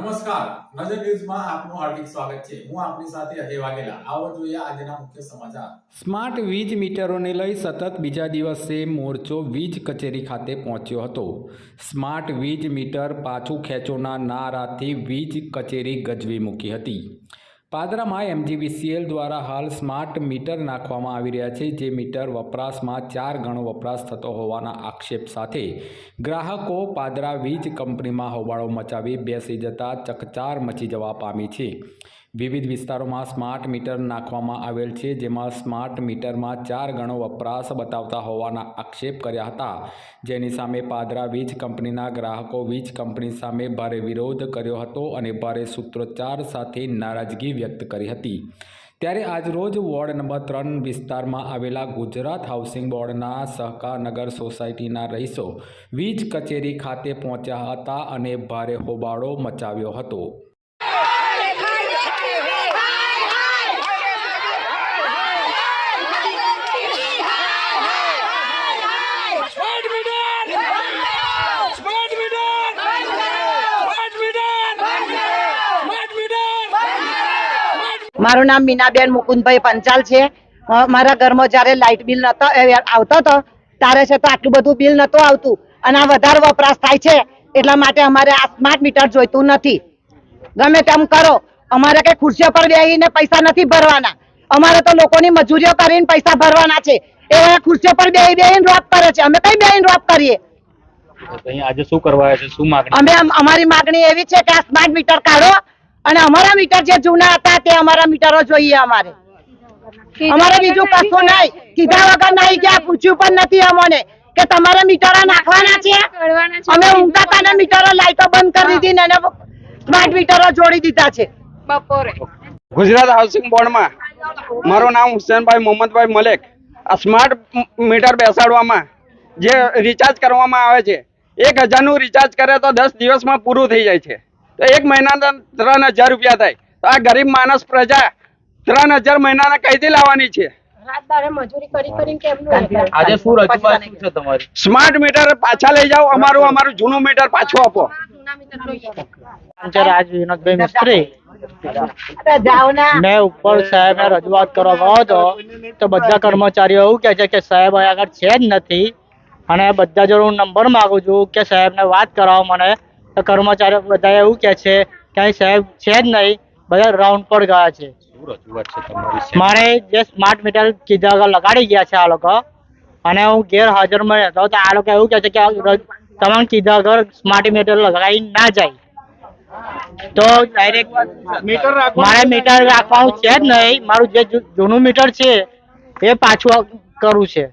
નમસ્કાર. નજર ન્યૂઝમાં આપનું હાર્દિક સ્વાગત છે. હું આપની સાથે અજય વાઘેલા. આવો જોઈએ આજના મુખ્ય સમાચાર. સ્માર્ટ વીજ મીટરોને લઈ સતત બીજા દિવસે મોરચો વીજ કચેરી ખાતે પહોંચ્યો હતો. સ્માર્ટ વીજ મીટર પાછું ખેંચોના નારાથી વીજ કચેરી ગજવી મૂકી હતી. પાદરામાં એમજીવીસીએલ દ્વારા હાલ સ્માર્ટ મીટર નાખવામાં આવી રહ્યા છે, જે મીટર વપરાશમાં ચાર ગણો વપરાશ થતો હોવાના આક્ષેપ સાથે ગ્રાહકો પાદરા વીજ કંપનીમાં હોબાળો મચાવી બેસી જતા ચકચાર મચી જવા પામી છે. વિવિધ વિસ્તારોમાં સ્માર્ટ મીટર નાખવામાં આવેલ છે, જેમાં સ્માર્ટ મીટરમાં ચાર ગણો વપરાશ બતાવતા હોવાના આક્ષેપ કર્યા હતા. જેની સામે પાદરા વીજ કંપનીના ગ્રાહકો વીજ કંપની સામે ભારે વિરોધ કર્યો હતો અને ભારે સૂત્રોચ્ચાર સાથે નારાજગી વ્યક્ત કરી હતી. ત્યારે આજરોજ વોર્ડ નંબર ત્રણ વિસ્તારમાં આવેલા ગુજરાત હાઉસિંગ બોર્ડના સહકારનગર સોસાયટીના રહીશો વીજ કચેરી ખાતે પહોંચ્યા હતા અને ભારે હોબાળો મચાવ્યો હતો. મારું નામ મીનાબેન મુકુંદભાઈ પંચાલ છે. મારા ઘરમાં જ્યારે લાઇટ બિલ નતો આવતો હતો ત્યારે છે તો આટલું બધું બિલ નતું આવતું. અને આ વધારે વપરાશ થાય છે એટલા માટે અમારે આ સ્માર્ટ મીટર જોઈતું નથી. ગમે તેમ કરો અમારે કઈ ખુરશીઓ પર બેસીને પૈસા નથી ભરવાના. અમારે તો લોકોની મજૂરીઓ કરીને પૈસા ભરવાના છે. એ ખુરશીઓ પર બેસી બેસીને રોપ કરે છે. અમે કઈ બેસીને રોપ કરીએ? આજે શું કરવા છે? શું માગણી? અમે અમારી માગણી એવી છે કે આ સ્માર્ટ મીટર કાઢો અને અમારા મીટર જે જૂના હતા તે અમારા મીટરો જોઈએ અમારે. અમારે બીજું કશું નહીં. કીધા વગર નહીં કે પૂછ્યું પણ નથી અમને કે તમારે મીટરો નાખવાના છે? અમે ઊંઘતા હતા ને મીટરો લાઈટો બંધ કરી દીધી ને સ્માર્ટ મીટરો જોડી દીધા છે. ગુજરાત હાઉસિંગ બોર્ડમાં મારું નામ હુસેનભાઈ મોહમ્મદભાઈ મલેક. આ સ્માર્ટ મીટર બેસાડવામાં જે રિચાર્જ કરવામાં આવે છે એક હજારનું રિચાર્જ કરે તો દસ દિવસમાં પૂરું થઈ જાય છે. તો એક મહિનાના ત્રણ હજાર રૂપિયા થાય. તો આ ગરીબ માણસ પ્રજા ત્રણ હજાર મહિનાના કઈથી લાવવાની છે? આજે શું રજૂઆત શું છે તમારી? સ્માર્ટ મીટર પાછા લઈ જાઓ અમારું અમારું જૂનું મીટર પાછું આપો. રાજ વિનોદભાઈ મિસ્ત્રી. મેં ઉપર સાહેબ રજૂઆત કરવા ગયો હતો તો બધા કર્મચારીઓ એવું કે છે કે સાહેબ આગળ છે જ નથી. અને બધા જોડે હું નંબર માગું છું કે સાહેબને વાત કરાવો મને. કર્મચારીઓ બધા એવું કે છે કે અહીં સાહેબ છે જ નહીં બધા રાઉન્ડ પર ગયા છે. મારે જે સ્માર્ટ મીટર કીધા આગળ લગાડી ગયા છે આ લોકો. અને હું ગેરહાજરમાં રહેતો તો આ લોકો એવું કહે છે કે તમામ કીધા આગળ સ્માર્ટ મીટર લગાવી ના જાય. તો ડાયરેક્ટ મારે મીટર રાખવાનું છે જ નહીં. મારું જે જૂનું મીટર છે એ પાછું કરવું છે.